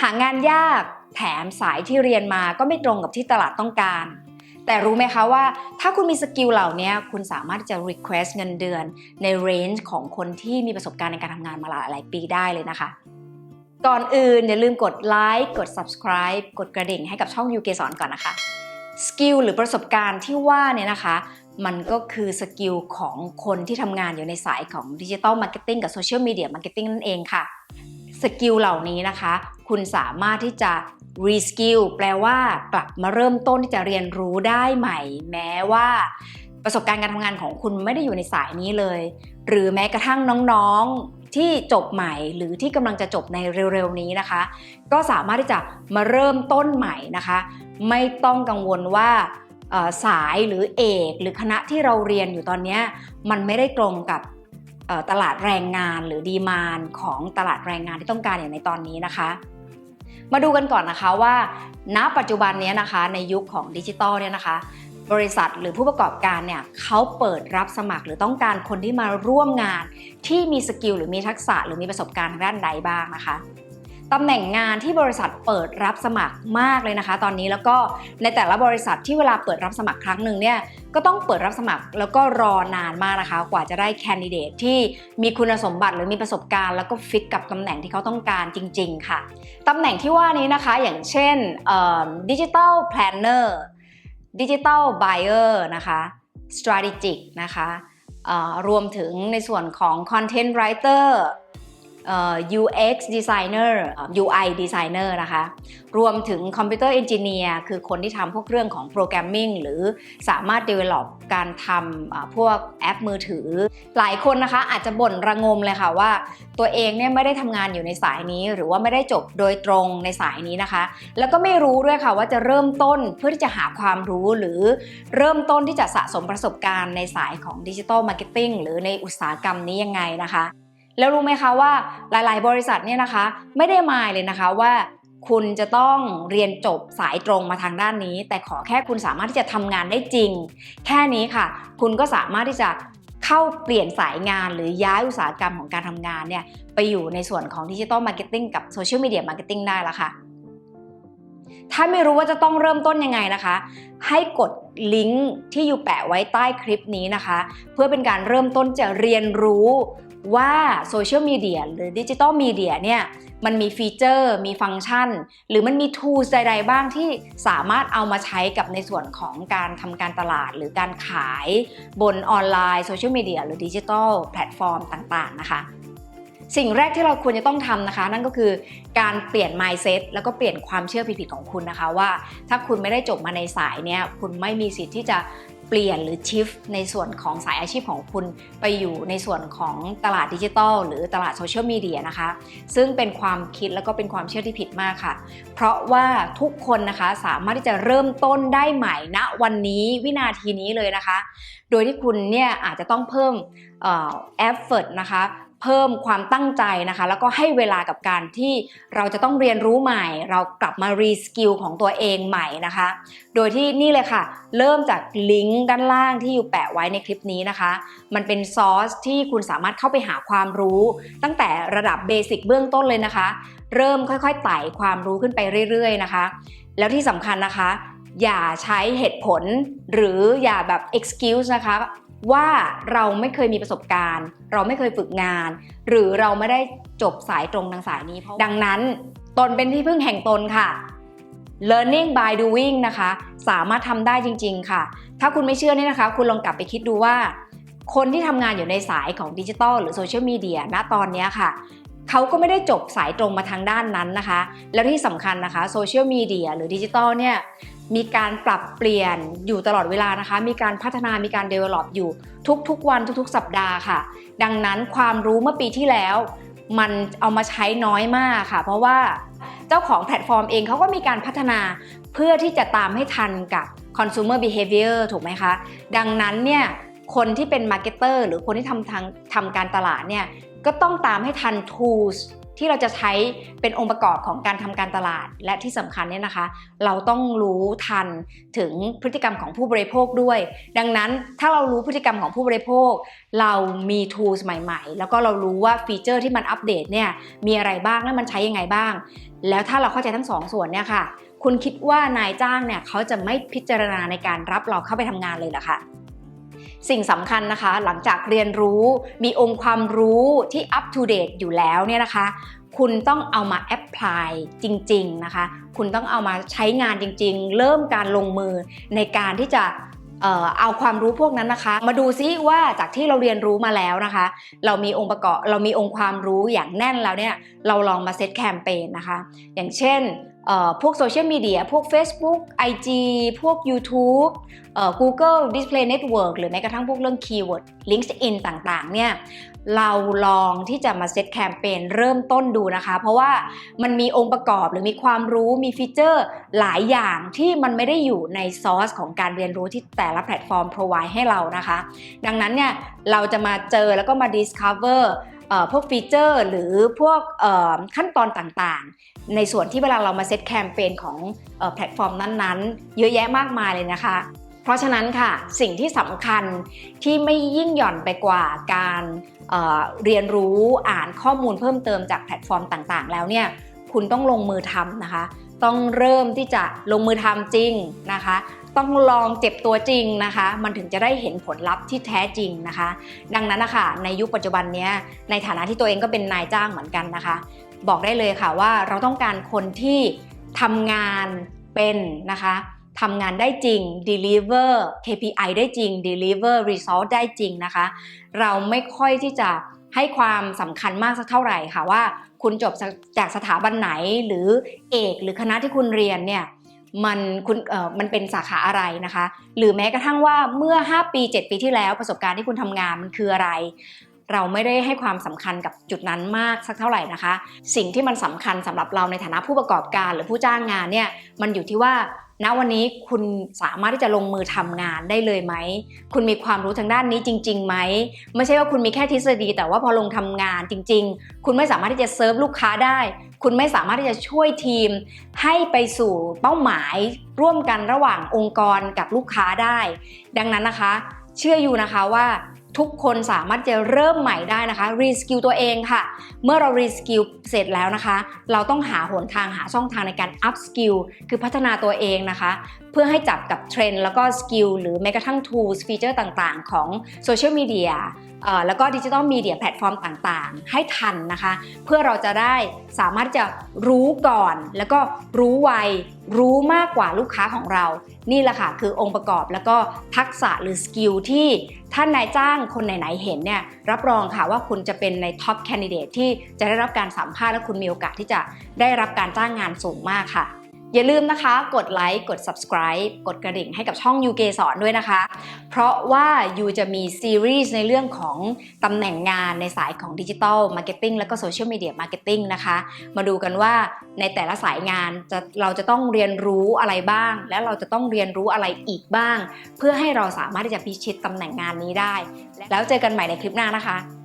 หางานยากแถมสายที่เรียนมาก็ไม่ตรงกับที่ตลาดต้องการ แต่รู้ไหมคะว่าถ้าคุณมีสกิลเหล่านี้คุณสามารถที่จะ request เงินเดือนใน range ของคนที่มีประสบการณ์ในการทำงานมาหลายปีได้เลยนะคะ ก่อนอื่นอย่าลืมกดไลค์กด subscribe กดกระดิ่งให้กับช่องยูเกสอนก่อนนะคะสกิลหรือประสบการณ์ที่ว่าเนี่ยนะคะ มันก็คือสกิลของคนที่ทำงานอยู่ในสายของดิจิ t a ลมาร์เก็ตติ้งกับโซเชียลมีเดียมาร์เก็ตติ้งนั่นเองค่ะ สกิลเหล่านี้นะคะ คุณสามารถที่จะ reskill แปลว่ากลับมาเริ่มต้นที่จะเรียนรู้ได้ใหม่ แม้ว่าประสบการณ์การทำงานของคุณไม่ได้อยู่ในสายนี้เลย หรือแม้กระทั่งน้องๆที่จบใหม่ หรือที่กำลังจะจบในเร็วๆนี้นะคะ ก็สามารถที่จะมาเริ่มต้นใหม่นะคะ ไม่ต้องกังวลว่าสายหรือเอก หรือคณะที่เราเรียนอยู่ตอนนี้มันไม่ได้ตรงกับ ตลาดแรงงานหรือดีมานของตลาดแรงงานที่ต้องการอย่างในตอนนี้นะคะ มาดูกันก่อนนะคะว่า ณปัจจุบันนี้นะคะในยุคของดิจิตอลเนี่ยนะคะบริษัทหรือผู้ประกอบการเนี่ยเขาเปิดรับสมัครหรือต้องการคนที่มาร่วมงาน ที่มีสกิลหรือมีทักษะหรือมีประสบการณ์ทางด้านใดบ้างนะคะ ตำแหน่งงานที่บริษัทเปิดรับสมัครมากเลยนะคะ ตอนนี้แล้วก็ในแต่ละบริษัทที่เวลาเปิดรับสมัครครั้งหนึ่งเนี่ยก็ต้องเปิดรับสมัครแล้วก็รอนานมากนะคะ กว่าจะได้แคนดิเดตที่มีคุณสมบัติหรือมีประสบการณ์ แล้วก็ฟิตกับตำแหน่งที่เขาต้องการจริง ๆ ค่ะตำแหน่งที่ว่านี้นะคะ อย่างเช่นดิจิ t a ลแพลนเนอร์ดิจิ t a ลไบเออร์นะคะ strategic นะคะรวมถึงในส่วนของ content writer เอ่อ UX designer UI designer นะคะ รวมถึง computer engineer คือคนที่ทำพวกเรื่องของ programming หรือสามารถ develop การทำพวกแอปมือถือ หลายคนนะคะอาจจะบ่นระงมเลยค่ะว่า ตัวเองเนี่ยไม่ได้ทำงานอยู่ในสายนี้ หรือว่าไม่ได้จบโดยตรงในสายนี้นะคะ แล้วก็ไม่รู้ด้วยค่ะว่าจะเริ่มต้นเพื่อที่จะหาความรู้หรือเริ่มต้นที่จะสะสมประสบการณ์ในสายของดิจิ t a ลมาร์เก็ตติ้งหรือในอุตสาหกรรมนี้ยังไงนะคะ แล้วรู้ไหมคะว่าหลาย ๆ บริษัทเนี่ยนะคะ ไม่ได้มายเลยนะคะว่าคุณจะต้องเรียนจบสายตรงมาทางด้านนี้ แต่ขอแค่คุณสามารถที่จะทำงานได้จริง แค่นี้ค่ะ คุณก็สามารถที่จะเข้าเปลี่ยนสายงานหรือย้ายอุตสาหกรรมของการทำงานเนี่ยไปอยู่ในส่วนของดิจิตอลมาร์เก็ตติ้งกับโซเชียลมีเดียมาร์เก็ตติ้งได้แล้วค่ะ ถ้าไม่รู้ว่าจะต้องเริ่มต้นยังไงนะคะ ให้กดลิงก์ที่อยู่แปะไว้ใต้คลิปนี้นะคะ เพื่อเป็นการเริ่มต้นจะเรียนรู้ว่าโซเชียลมีเดียหรือดิจิตอลมีเดียเนี่ยมันมีฟีเจอร์ มีฟังก์ชัน หรือมันมี tools ใดๆบ้างที่สามารถเอามาใช้กับในส่วนของการทำการตลาด หรือการขายบนออนไลน์โซเชียลมีเดียหรือดิจิทัลแพลตฟอร์มต่างๆนะคะ สิ่งแรกที่เราควรจะต้องทำนะคะ นั่นก็คือการเปลี่ยน mindset แล้วก็เปลี่ยนความเชื่อผิดๆของคุณนะคะ ว่าถ้าคุณไม่ได้จบมาในสายเนี้ยคุณไม่มีสิทธิ์ที่จะเปลี่ยนหรือชิฟในส่วนของสายอาชีพของคุณไปอยู่ในส่วนของตลาดดิจิทัลหรือตลาดโซเชียลมีเดียนะคะ ซึ่งเป็นความคิดแล้วก็เป็นความเชื่อที่ผิดมากค่ะ เพราะว่าทุกคนนะคะสามารถที่จะเริ่มต้นได้ใหม่ณวันนี้วินาทีนี้เลยนะคะ โดยที่คุณเนี่ยอาจจะต้องเพิ่มเอ่อ effort นะคะ เพิ่มความตั้งใจนะคะ แล้วก็ให้เวลากับการที่เราจะต้องเรียนรู้ใหม่ เรากลับมารีสกิลของตัวเองใหม่นะคะ โดยที่นี่เลยค่ะ เริ่มจากลิงก์ด้านล่างที่อยู่แปะไว้ในคลิปนี้นะคะ มันเป็นซอสที่คุณสามารถเข้าไปหาความรู้ ตั้งแต่ระดับเบสิกเบื้องต้นเลยนะคะ เริ่มค่อยๆไต่ความรู้ขึ้นไปเรื่อยๆนะคะ แล้วที่สำคัญนะคะ อย่าใช้เหตุผลหรืออย่าแบบ excuse นะคะ ว่าเราไม่เคยมีประสบการณ์ เราไม่เคยฝึกงาน หรือเราไม่ได้จบสายตรงทางสายนี้ เพราะดังนั้นตนเป็นที่พึ่งแห่งตนค่ะ learning by doing นะคะ สามารถทำได้จริง ๆ ค่ะ ถ้าคุณไม่เชื่อนี่นะคะ คุณลองกลับไปคิดดูว่า คนที่ทำงานอยู่ในสายของดิจิทัลหรือโซเชียลมีเดียณตอนเนี้ยค่ะ เขาก็ไม่ได้จบสายตรงมาทางด้านนั้นนะคะ แล้วที่สำคัญนะคะโซเชียลมีเดียหรือดิจิทัลเนี่ยมีการปรับเปลี่ยนอยู่ตลอดเวลานะคะ มีการพัฒนา มีการ develop อยู่ทุกๆ วันทุกๆ สัปดาห์ค่ะ ดังนั้นความรู้เมื่อปีที่แล้ว มันเอามาใช้น้อยมากค่ะ เพราะว่าเจ้าของแพลตฟอร์มเองเขาก็มีการพัฒนาเพื่อที่จะตามให้ทันกับ consumer behavior ถูกไหมคะ ดังนั้นเนี่ยคนที่เป็น marketer หรือคนที่ทำทางทำการตลาดเนี่ย ก็ต้องตามให้ทัน tools ที่เราจะใช้เป็นองค์ประกอบของการทำการตลาด และที่สำคัญเนี่ยนะคะ เราต้องรู้ทันถึงพฤติกรรมของผู้บริโภคด้วย ดังนั้นถ้าเรารู้พฤติกรรมของผู้บริโภค เรามี tools ใหม่ ๆ แล้วก็เรารู้ว่าฟีเจอร์ที่มันอัปเดตเนี่ยมีอะไรบ้างและมันใช้ยังไงบ้าง แล้วถ้าเราเข้าใจทั้งสองส่วนเนี่ยค่ะ คุณคิดว่านายจ้างเนี่ยเขาจะไม่พิจารณาในการรับเราเข้าไปทำงานเลยเหรอคะ สิ่งสำคัญนะคะ หลังจากเรียนรู้มีองค์ความรู้ที่ up to date อยู่แล้วเนี่ยนะคะ คุณต้องเอามา apply จริง ๆนะคะ คุณต้องเอามาใช้งานจริง ๆ เริ่มการลงมือในการที่จะเอาความรู้พวกนั้นนะคะ มาดูซิว่าจากที่เราเรียนรู้มาแล้วนะคะ เรามีองค์ประกอบเรามีองค์ความรู้อย่างแน่นแล้วเนี่ยเราลองมาเซตแคมเปญนะคะ อย่างเช่น พวกโซเชียลมีเดียพวก Facebook IG พวก YouTube เอ่อ Google Display Network หรือแม้กระทั่งพวกเรื่อง Keyword LinkedIn ต่างๆ เนี่ยเราลองที่จะมาเซตแคมเปญเริ่มต้นดูนะคะ เพราะว่ามันมีองค์ประกอบหรือมีความรู้มีฟีเจอร์หลายอย่างที่มันไม่ได้อยู่ในซอสของการเรียนรู้ที่แต่ละแพลตฟอร์ม provide ให้เรานะคะ ดังนั้นเนี่ยเราจะมาเจอแล้วก็มา discover เอ่อ พวกฟีเจอร์หรือพวกขั้นตอนต่างๆ ในส่วนที่เวลาเรามาเซตแคมเปญของแพลตฟอร์มนั้นๆ เยอะแยะมากมายเลยนะคะ เพราะฉะนั้นค่ะสิ่งที่สำคัญที่ไม่ยิ่งหย่อนไปกว่าการเเรียนรู้อ่านข้อมูลเพิ่มเติมจากแพลตฟอร์มต่างๆ แล้วเนี่ยคุณต้องลงมือทำนะคะ ต้องเริ่มที่จะลงมือทำจริงนะคะ ต้องลองเจ็บตัวจริงนะคะ มันถึงจะได้เห็นผลลัพธ์ที่แท้จริงนะคะ ดังนั้นนะคะในยุคปัจจุบันนี้ในฐานะที่ตัวเองก็เป็นนายจ้างเหมือนกันนะคะ บอกได้เลยค่ะว่าเราต้องการคนที่ทำงานเป็นนะคะทำงานได้จริง deliver KPI ได้จริง deliver result ได้จริงนะคะ เราไม่ค่อยที่จะ ให้ความสำคัญมากสักเท่าไหร่ค่ะว่า คุณจบจากสถาบันไหนหรือเอกหรือคณะที่คุณเรียนเนี่ยมันคุณเอ่อมันเป็นสาขาอะไรนะคะ หรือแม้กระทั่งว่าเมื่อ 5 ปี 7 ปีที่แล้วประสบการณ์ที่คุณทำงานมันคืออะไร เราไม่ได้ให้ความสำคัญกับจุดนั้นมากสักเท่าไหร่นะคะ สิ่งที่มันสำคัญสำหรับเราในฐานะผู้ประกอบการหรือผู้จ้างงานเนี่ยมันอยู่ที่ว่า ณวันนี้คุณสามารถที่จะลงมือทำงานได้เลยไหม คุณมีความรู้ทางด้านนี้จริงๆไหม ไม่ใช่ว่าคุณมีแค่ทฤษฎี แต่ว่าพอลงทำงานจริง ๆ คุณไม่สามารถที่จะเซิร์ฟลูกค้าได้ คุณไม่สามารถที่จะช่วยทีม ให้ไปสู่เป้าหมายร่วมกันระหว่างองค์กรกับลูกค้าได้ ดังนั้นนะคะ เชื่ออยู่นะคะว่า ทุกคนสามารถจะเริ่มใหม่ได้นะคะรีสกิลตัวเองค่ะ เมื่อเรารีสกิลเสร็จแล้วนะคะ เราต้องหาหนทางหาช่องทางในการอัพสกิลคือพัฒนาตัวเองนะคะ เพื่อให้จับกับเทรนด์แล้วก็สกิลหรือแม้กระทั่ง tools ฟีเจอร์ต่างๆ ของโซเชียลมีเดียแล้วก็ดิจิทัลมีเดียแพลตฟอร์มต่างๆ ให้ทันนะคะ เพื่อเราจะได้สามารถจะรู้ก่อนแล้วก็รู้ไว รู้มากกว่าลูกค้าของเรา นี่แหละค่ะคือองค์ประกอบแล้วก็ทักษะหรือสกิลที่ท่านนายจ้างคนไหนๆเห็นเนี่ยรับรองค่ะว่าคุณจะเป็นในท็อปแคนดิเดตที่จะได้รับการสัมภาษณ์และคุณมีโอกาสที่จะได้รับการจ้างงานสูงมากค่ะ อย่าลืมนะคะกดไลค์กด subscribe กดกระดิ่งให้กับช่องยูเกสอนด้วยนะคะ เพราะว่ายูจะมีซีรีส์ในเรื่องของตำแหน่งงานในสายของดิจิทัลมาร์เก็ตติ้งและก็โซเชียลมีเดียมาร์เก็ตติ้งนะคะ มาดูกันว่าในแต่ละสายงานจะเราจะต้องเรียนรู้อะไรบ้าง และเราจะต้องเรียนรู้อะไรอีกบ้าง เพื่อให้เราสามารถที่จะพิชิตตำแหน่งงานนี้ได้ แล้วเจอกันใหม่ในคลิปหน้านะคะ